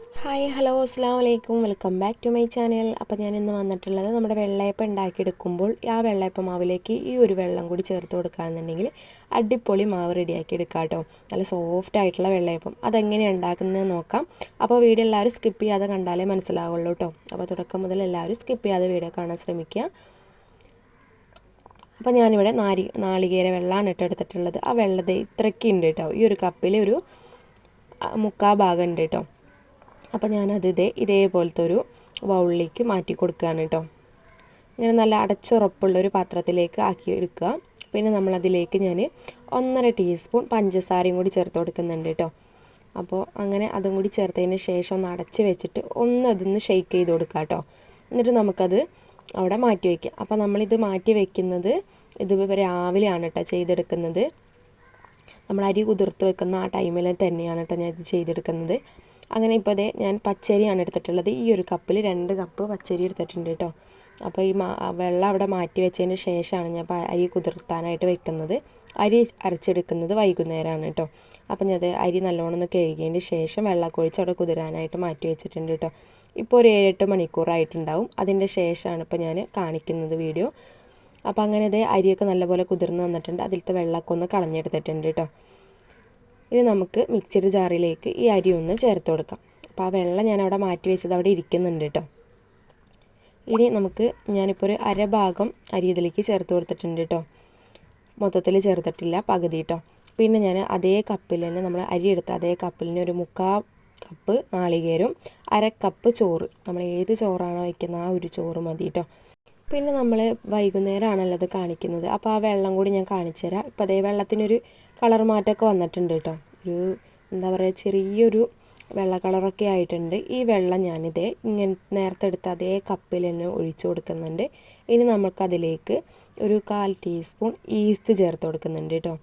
Hi hello അസ്സാം വലൈക്കും welcome back to my channel. അപ്പോൾ ഞാൻ ഇന്ന് വന്നിട്ടുള്ളത് നമ്മുടെ വെള്ളയപ്പം ഉണ്ടാക്കിയെടുക്കുമ്പോൾ ആ വെള്ളയപ്പം മാവിലേക്ക് ഈ ഒരു വെള്ളം കൂടി ചേർത്ത് കൊടുക്കുകയാണെന്നുണ്ടെങ്കിൽ അടിപൊളി മാവ് റെഡിയാക്കി എടുക്കാം കേട്ടോ. നല്ല സോഫ്റ്റ് ആയിട്ടുള്ള വെള്ളയപ്പം. അതെങ്ങനെയാണ് ഉണ്ടാക്കുന്നതെന്ന് നോക്കാം. അപ്പോൾ വീഡിയോ എല്ലാവരും സ്കിപ്പ് ചെയ്യാതെ കണ്ടാലേ മനസ്സിലാവുള്ളൂ കേട്ടോ. അപ്പോൾ തുടക്കം മുതൽ എല്ലാവരും സ്കിപ്പ് ചെയ്യാതെ വീഡിയോ കാണാൻ ശ്രമിക്കുക. അപ്പോൾ ഞാനിവിടെ നാരി നാളികേര വെള്ളമാണ് ഇട്ട് എടുത്തിട്ടുള്ളത്. ആ വെള്ളത്തെ ഇത്രയ്ക്ക് ഉണ്ട് കേട്ടോ. ഈ ഒരു കപ്പിൽ ഒരു മുക്കാ ഭാഗം ഉണ്ട് കേട്ടോ. അപ്പോൾ ഞാനത് ഇതേ ഇതേപോലത്തെ ഒരു ബൗളിലേക്ക് മാറ്റി കൊടുക്കുകയാണ് കേട്ടോ ഇങ്ങനെ നല്ല അടച്ചുറപ്പുള്ള ഒരു പാത്രത്തിലേക്ക് ആക്കി എടുക്കുക. പിന്നെ നമ്മളതിലേക്ക് ഞാൻ ഒന്നര ടീസ്പൂൺ പഞ്ചസാരയും കൂടി ചേർത്ത് കൊടുക്കുന്നുണ്ട് കേട്ടോ അപ്പോൾ അങ്ങനെ അതും കൂടി ചേർത്തതിന് ശേഷം ഒന്ന് അടച്ച് വെച്ചിട്ട് ഒന്ന് അതൊന്ന് ഷെയ്ക്ക് ചെയ്ത് കൊടുക്കുക കേട്ടോ എന്നിട്ട് നമുക്കത് അവിടെ മാറ്റി വയ്ക്കാം അപ്പോൾ നമ്മളിത് മാറ്റി വയ്ക്കുന്നത് ഇത് രാവിലെയാണ് കേട്ടോ ചെയ്തെടുക്കുന്നത്. നമ്മൾ അരി കുതിർത്ത് വെക്കുന്ന ആ ടൈമിൽ തന്നെയാണ് കേട്ടോ ഞാൻ ഇത് ചെയ്തെടുക്കുന്നത്. അങ്ങനെ ഇപ്പോൾ അതേ ഞാൻ പച്ചരിയാണ് എടുത്തിട്ടുള്ളത്. ഈ ഒരു കപ്പിൽ രണ്ട് കപ്പ് പച്ചരി എടുത്തിട്ടുണ്ട് കേട്ടോ. അപ്പോൾ ഈ വെള്ളം അവിടെ മാറ്റി വെച്ചതിന് ശേഷമാണ് ഞാൻ അരി കുതിർത്താനായിട്ട് വെക്കുന്നത്. അരി അരച്ചെടുക്കുന്നത് വൈകുന്നേരമാണ് കേട്ടോ. അപ്പം ഞാൻ അരി നല്ലോണം ഒന്ന് കഴുകിയതിന് ശേഷം വെള്ളം ഒഴിച്ച് അവിടെ കുതിരാനായിട്ട് മാറ്റി വെച്ചിട്ടുണ്ട് കേട്ടോ. ഇപ്പോൾ ഒരു ഏഴെട്ട് മണിക്കൂറായിട്ടുണ്ടാവും. അതിന്റെ ശേഷമാണ് ഇപ്പോൾ ഞാൻ കാണിക്കുന്നത് വീഡിയോ. അപ്പോൾ അങ്ങനെ ഇത് അരിയൊക്കെ നല്ലപോലെ കുതിർന്ന് വന്നിട്ടുണ്ട്. അതിലത്തെ വെള്ളമൊക്കെ ഒന്ന് കളഞ്ഞെടുത്തിട്ടുണ്ട് കേട്ടോ. ഇനി നമുക്ക് മിക്സിയുടെ ജാറിലേക്ക് ഈ അരി ഒന്ന് ചേർത്ത് കൊടുക്കാം. അപ്പോൾ ആ വെള്ളം ഞാൻ അവിടെ മാറ്റി വെച്ചത് അവിടെ ഇരിക്കുന്നുണ്ട് കേട്ടോ ഇനി നമുക്ക് ഞാനിപ്പോൾ ഒരു അരഭാഗം അരി ഇതിലേക്ക് ചേർത്ത് കൊടുത്തിട്ടുണ്ട് കേട്ടോ മൊത്തത്തിൽ ചേർത്തിട്ടില്ല പകുതി കേട്ടോ പിന്നെ ഞാൻ അതേ കപ്പിൽ തന്നെ നമ്മൾ അരി എടുത്ത അതേ കപ്പിൽ തന്നെ ഒരു മുക്കാ കപ്പ് നാളികേരും അര കപ്പ് ചോറ്. നമ്മൾ ഏത് ചോറാണോ വയ്ക്കുന്നത് ആ ഒരു ചോറ് മതി കേട്ടോ പിന്നെ നമ്മൾ വൈകുന്നേരമാണല്ലോ അത് കാണിക്കുന്നത്. അപ്പോൾ ആ വെള്ളം കൂടി ഞാൻ കാണിച്ചു തരാം. ഇപ്പോൾ അതേ വെള്ളത്തിനൊരു കളർ മാറ്റമൊക്കെ വന്നിട്ടുണ്ട് കേട്ടോ. ഒരു എന്താ പറയുക ചെറിയൊരു വെള്ള കളറൊക്കെ ആയിട്ടുണ്ട്. ഈ വെള്ളം ഞാനിതേ ഇങ്ങനെ നേരത്തെ എടുത്ത അതേ കപ്പിൽ തന്നെ ഒഴിച്ചു കൊടുക്കുന്നുണ്ട്. ഇനി നമുക്കതിലേക്ക് ഒരു കാൽ ടീസ്പൂൺ ഈസ്റ്റ് ചേർത്ത് കൊടുക്കുന്നുണ്ട് കേട്ടോ.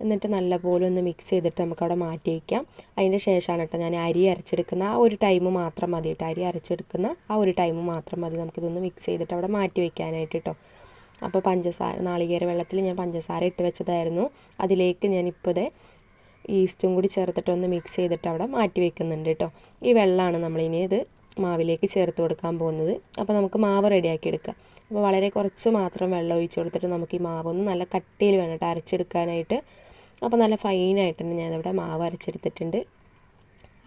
എന്നിട്ട് നല്ലപോലെ ഒന്ന് മിക്സ് ചെയ്തിട്ട് നമുക്കവിടെ മാറ്റി വയ്ക്കാം അതിന്റെ ശേഷമാണ് കേട്ടോ ഞാൻ അരി അരച്ചെടുക്കുന്ന ആ ഒരു ടൈം മാത്രം മതി കേട്ടോ. അരി അരച്ചെടുക്കുന്ന ആ ഒരു ടൈം മാത്രം മതി നമുക്കിതൊന്ന് മിക്സ് ചെയ്തിട്ട് അവിടെ മാറ്റി വയ്ക്കാനായിട്ട് കേട്ടോ. അപ്പോൾ പഞ്ചസാര നാളികേര വെള്ളത്തിൽ ഞാൻ പഞ്ചസാര ഇട്ട് വെച്ചതായിരുന്നു. അതിലേക്ക് ഞാനിപ്പോൾ ഈസ്റ്റും കൂടി ചേർത്തിട്ടൊന്ന് മിക്സ് ചെയ്തിട്ട് അവിടെ മാറ്റി വെക്കുന്നുണ്ട് കേട്ടോ. ഈ വെള്ളമാണ് നമ്മളിനി ഇത് മാവിലേക്ക് ചേർത്ത് കൊടുക്കാൻ പോകുന്നത്. അപ്പോൾ നമുക്ക് മാവ് റെഡിയാക്കി എടുക്കാം. അപ്പോൾ വളരെ കുറച്ച് മാത്രം വെള്ളം ഒഴിച്ച് കൊടുത്തിട്ട് നമുക്ക് ഈ മാവ് ഒന്ന് നല്ല കട്ടിയിൽ വേണം കേട്ടോ അരച്ചെടുക്കാനായിട്ട്. അപ്പോൾ നല്ല ഫൈനായിട്ട് തന്നെ ഞാനിവിടെ മാവ് അരച്ചെടുത്തിട്ടുണ്ട്.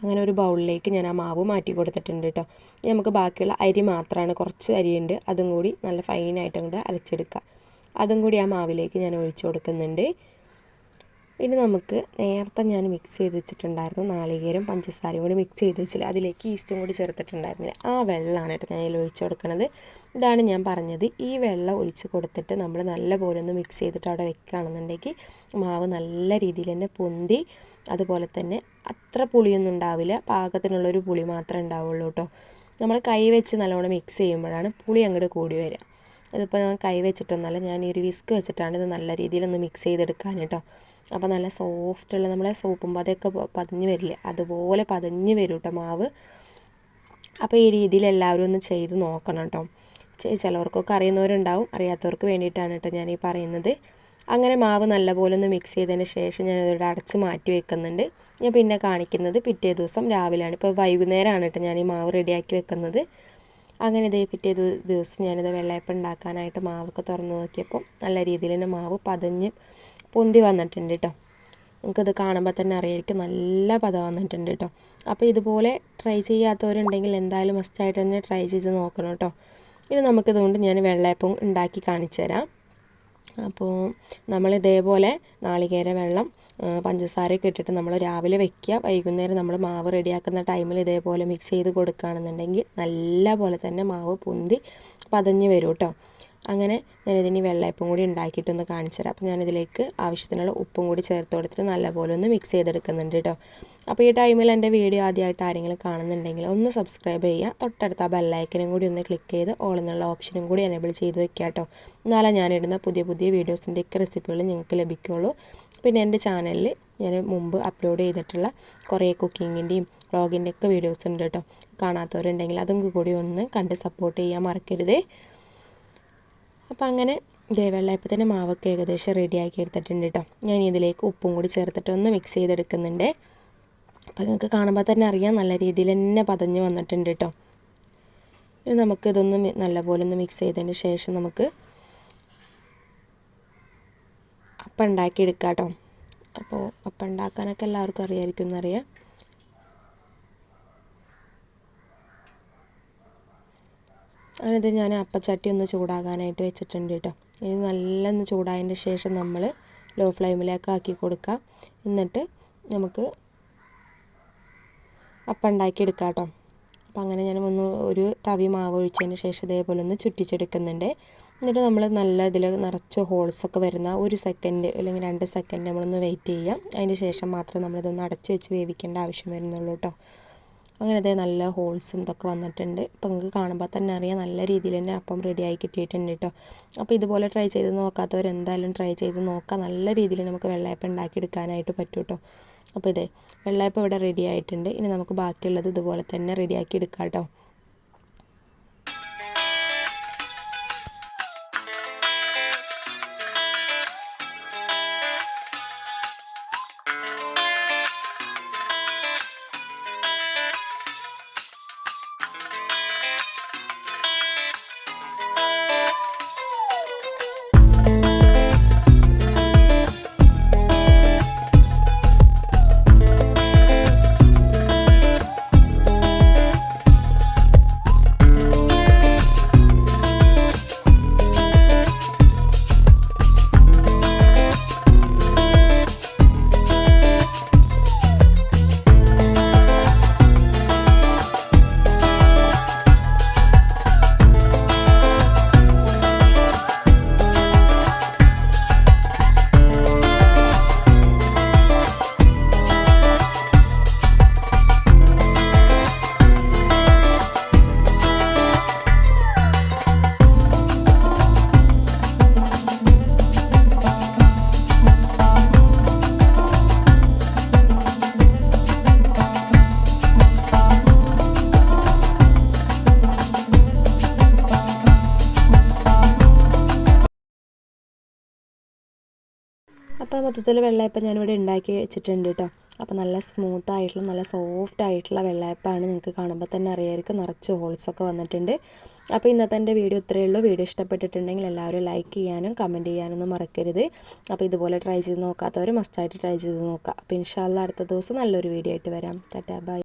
അങ്ങനെ ഒരു ബൗളിലേക്ക് ഞാൻ ആ മാവ് മാറ്റി കൊടുത്തിട്ടുണ്ട് കേട്ടോ. ഇനി നമുക്ക് ബാക്കിയുള്ള അരി മാത്രമാണ്. കുറച്ച് അരിയുണ്ട്. അതും കൂടി നല്ല ഫൈനായിട്ട് അങ്ങോട്ട് അരച്ചെടുക്കുക അതും കൂടി ആ മാവിലേക്ക് ഞാൻ ഒഴിച്ചു കൊടുക്കുന്നുണ്ട്. ഇനി നമുക്ക് നേരത്തെ ഞാൻ മിക്സ് ചെയ്ത് വെച്ചിട്ടുണ്ടായിരുന്നു നാളികേരം പഞ്ചസാരയും കൂടി മിക്സ് ചെയ്ത് വെച്ചില്ല. അതിലേക്ക് ഈസ്റ്റും കൂടി ചേർത്തിട്ടുണ്ടായിരുന്നില്ല. ആ വെള്ളമാണ് കേട്ടോ ഞാൻ അതിൽ ഒഴിച്ചു കൊടുക്കുന്നത് ഇതാണ് ഞാൻ പറഞ്ഞത്. ഈ വെള്ളം ഒഴിച്ച് കൊടുത്തിട്ട് നമ്മൾ നല്ലപോലെ ഒന്ന് മിക്സ് ചെയ്തിട്ട് അവിടെ വെക്കുകയാണെന്നുണ്ടെങ്കിൽ മാവ് നല്ല രീതിയിൽ തന്നെ പൊന്തി അതുപോലെ തന്നെ അത്ര പുളിയൊന്നും ഉണ്ടാവില്ല. പാകത്തിനുള്ളൊരു പുളി മാത്രമേ ഉണ്ടാവുള്ളൂ കേട്ടോ. നമ്മൾ കൈ വെച്ച് നല്ലോണം മിക്സ് ചെയ്യുമ്പോഴാണ് പുളി അങ്ങോട്ട് കൂടി വരിക. ഇതിപ്പോൾ ഞാൻ കൈ വെച്ചിട്ടൊന്നല്ല ഞാൻ ഈ ഒരു വിസ്ക് വെച്ചിട്ടാണ് ഇത് നല്ല രീതിയിലൊന്ന് മിക്സ് ചെയ്തെടുക്കാൻ കേട്ടോ. അപ്പോൾ നല്ല സോഫ്റ്റ് ഉള്ള നമ്മളെ സോപ്പും പതയൊക്കെ പതിഞ്ഞ് വരില്ലേ? അതുപോലെ പതിഞ്ഞ് വരും കേട്ടോ മാവ്. അപ്പോൾ ഈ രീതിയിൽ എല്ലാവരും ഒന്ന് ചെയ്ത് നോക്കണം കേട്ടോ. ചിലവർക്കൊക്കെ അറിയുന്നവരുണ്ടാവും. അറിയാത്തവർക്ക് വേണ്ടിയിട്ടാണ് കേട്ടോ ഞാൻ ഈ പറയുന്നത്. അങ്ങനെ മാവ് നല്ലപോലെ ഒന്ന് മിക്സ് ചെയ്തതിന് ശേഷം ഞാൻ ഇതിവിടെ അടച്ച് മാറ്റി വെക്കുന്നുണ്ട്. ഞാൻ പിന്നെ കാണിക്കുന്നത് പിറ്റേ ദിവസം രാവിലെയാണ്. ഇപ്പോൾ വൈകുന്നേരമാണ് കേട്ടോ ഞാൻ ഈ മാവ് റെഡിയാക്കി വെക്കുന്നത്. അങ്ങനെ ഇതേ പിറ്റേ ദിവസം ഞാനിത് വെള്ളയപ്പം ഉണ്ടാക്കാനായിട്ട് മാവൊക്കെ തുറന്ന് നോക്കിയപ്പോൾ നല്ല രീതിയിൽ തന്നെ മാവ് പതഞ്ഞ് പൊന്തി വന്നിട്ടുണ്ട് കേട്ടോ നിങ്ങൾക്കത് കാണുമ്പോൾ തന്നെ അറിയായിരിക്കും. നല്ല പത വന്നിട്ടുണ്ട് കേട്ടോ അപ്പോൾ ഇതുപോലെ ട്രൈ ചെയ്യാത്തവരുണ്ടെങ്കിൽ എന്തായാലും മസ്റ്റായിട്ട് തന്നെ ട്രൈ ചെയ്ത് നോക്കണം കേട്ടോ ഇനി നമുക്കിതുകൊണ്ട് ഞാൻ വെള്ളയപ്പം ഉണ്ടാക്കി കാണിച്ചു തരാം അപ്പോൾ നമ്മൾ ഇതേപോലെ നാളികേര വെള്ളം പഞ്ചസാരയൊക്കെ ഇട്ടിട്ട് നമ്മൾ രാവിലെ വെക്കുക. വൈകുന്നേരം നമ്മൾ മാവ് റെഡിയാക്കുന്ന ടൈമിൽ ഇതേപോലെ മിക്സ് ചെയ്ത് കൊടുക്കുകയാണെന്നുണ്ടെങ്കിൽ നല്ല പോലെ തന്നെ മാവ് പൊന്തി പതഞ്ഞ് വരും കേട്ടോ അങ്ങനെ ഞാനിതിന് വെള്ളയപ്പം കൂടി ഉണ്ടാക്കിയിട്ടൊന്ന് കാണിച്ചു തരാം അപ്പോൾ ഞാനിതിലേക്ക് ആവശ്യത്തിനുള്ള ഉപ്പും കൂടി ചേർത്ത് കൊടുത്തിട്ട് നല്ലപോലെ ഒന്ന് മിക്സ് ചെയ്തെടുക്കുന്നുണ്ട് കേട്ടോ അപ്പോൾ ഈ ടൈമിൽ എന്റെ വീഡിയോ ആദ്യമായിട്ട് ആരെങ്കിലും കാണുന്നുണ്ടെങ്കിൽ ഒന്ന് സബ്സ്ക്രൈബ് ചെയ്യുക. തൊട്ടടുത്ത ആ ബെല്ലൈക്കനും കൂടി ഒന്ന് ക്ലിക്ക് ചെയ്ത് ഓൾ എന്നുള്ള ഓപ്ഷനും കൂടി എനേബിൾ ചെയ്ത് വെക്കുക കേട്ടോ എന്നാലേ ഞാനിടുന്ന പുതിയ പുതിയ വീഡിയോസിന്റെയൊക്കെ റെസിപ്പികൾ നിങ്ങൾക്ക് ലഭിക്കുകയുള്ളൂ പിന്നെ എന്റെ ചാനലിൽ ഞാൻ മുമ്പ് അപ്ലോഡ് ചെയ്തിട്ടുള്ള കുറേ കുക്കിങ്ങിന്റെയും വ്ളോഗിന്റെ ഒക്കെ വീഡിയോസ് ഉണ്ട് കേട്ടോ കാണാത്തവരുണ്ടെങ്കിൽ അതും കൂടി ഒന്ന് കണ്ട് സപ്പോർട്ട് ചെയ്യാൻ മറക്കരുതേ. അപ്പോൾ അങ്ങനെ ഇതേ തന്നെ മാവൊക്കെ ഏകദേശം റെഡിയാക്കി എടുത്തിട്ടുണ്ട് കേട്ടോ ഞാൻ ഇതിലേക്ക് ഉപ്പും കൂടി ചേർത്തിട്ട് ഒന്ന് മിക്സ് ചെയ്തെടുക്കുന്നുണ്ട്. അപ്പോൾ നിങ്ങൾക്ക് കാണുമ്പോൾ തന്നെ അറിയാം നല്ല രീതിയിൽ തന്നെ പതഞ്ഞ് വന്നിട്ടുണ്ട് കേട്ടോ ഇനി നമുക്കിതൊന്ന് നല്ലപോലെ ഒന്ന് മിക്സ് ചെയ്തതിന് ശേഷം നമുക്ക് അപ്പം ഉണ്ടാക്കിയെടുക്കാം കേട്ടോ അപ്പോൾ അപ്പം ഉണ്ടാക്കാനൊക്കെ എല്ലാവർക്കും അറിയാമായിരിക്കും എന്നറിയാം. അങ്ങനത് ഞാൻ അപ്പച്ചട്ടി ഒന്ന് ചൂടാകാനായിട്ട് വെച്ചിട്ടുണ്ട് കേട്ടോ. ഇനി നല്ല ഒന്ന് ചൂടായതിന്റെ ശേഷം നമ്മൾ ലോ ഫ്ലെയിമിലേക്ക് ആക്കി കൊടുക്കുക എന്നിട്ട് നമുക്ക് അപ്പം ഉണ്ടാക്കി എടുക്കാം കേട്ടോ. അപ്പം അങ്ങനെ ഞാൻ ഒന്ന് ഒരു തവി മാവ് ഒഴിച്ചതിന് ശേഷം ഇതേപോലെ ഒന്ന് ചുറ്റിച്ചെടുക്കുന്നുണ്ട്. എന്നിട്ട് നമ്മൾ നല്ല ഇതിൽ നിറച്ച് ഹോൾസൊക്കെ വരുന്ന ഒരു സെക്കൻഡ് അല്ലെങ്കിൽ രണ്ട് സെക്കൻഡ് നമ്മളൊന്ന് വെയിറ്റ് ചെയ്യുക അതിന് ശേഷം മാത്രം നമ്മളിതൊന്ന് അടച്ച് വെച്ച് വേവിക്കേണ്ട ആവശ്യം വരുന്നുള്ളൂ കേട്ടോ. അങ്ങനെ അതേ നല്ല ഹോൾസും ഇതൊക്കെ വന്നിട്ടുണ്ട്. ഇപ്പം നിങ്ങൾക്ക് കാണുമ്പോൾ തന്നെ അറിയാം നല്ല രീതിയിൽ തന്നെ അപ്പം റെഡിയായി കിട്ടിയിട്ടുണ്ട് കേട്ടോ അപ്പോൾ ഇതുപോലെ ട്രൈ ചെയ്ത് നോക്കാത്തവർ എന്തായാലും ട്രൈ ചെയ്ത് നോക്കാം. നല്ല രീതിയിൽ നമുക്ക് വെള്ളയപ്പം ഉണ്ടാക്കിയെടുക്കാനായിട്ട് പറ്റും കേട്ടോ അപ്പോൾ ഇതേ വെള്ളയപ്പം ഇവിടെ റെഡി ആയിട്ടുണ്ട്. ഇനി നമുക്ക് ബാക്കിയുള്ളത് ഇതുപോലെ തന്നെ റെഡിയാക്കി എടുക്കാം കേട്ടോ മൊത്തത്തിൽ വെള്ളയപ്പം ഞാനിവിടെ ഉണ്ടാക്കി വെച്ചിട്ടുണ്ട് കേട്ടോ. അപ്പോൾ നല്ല സ്മൂത്ത് ആയിട്ടുള്ള നല്ല സോഫ്റ്റ് ആയിട്ടുള്ള വെള്ളയപ്പമാണ് നിങ്ങൾക്ക് കാണുമ്പോൾ തന്നെ അറിയായിരിക്കും. നിറച്ച് ഹോൾസൊക്കെ വന്നിട്ടുണ്ട്. അപ്പോൾ ഇന്നത്തെ എന്റെ വീഡിയോ ഇത്രയേ ഉള്ളൂ. വീഡിയോ ഇഷ്ടപ്പെട്ടിട്ടുണ്ടെങ്കിൽ എല്ലാവരും ലൈക്ക് ചെയ്യാനും കമന്റ് ചെയ്യാനൊന്നും മറക്കരുത്. അപ്പോൾ ഇതുപോലെ ട്രൈ ചെയ്ത് നോക്കാത്തവർ മസ്റ്റായിട്ട് ട്രൈ ചെയ്ത് നോക്കുക. അപ്പോൾ ഇൻഷാല്ല അടുത്ത ദിവസം നല്ലൊരു വീഡിയോ ആയിട്ട് വരാം. Tata bye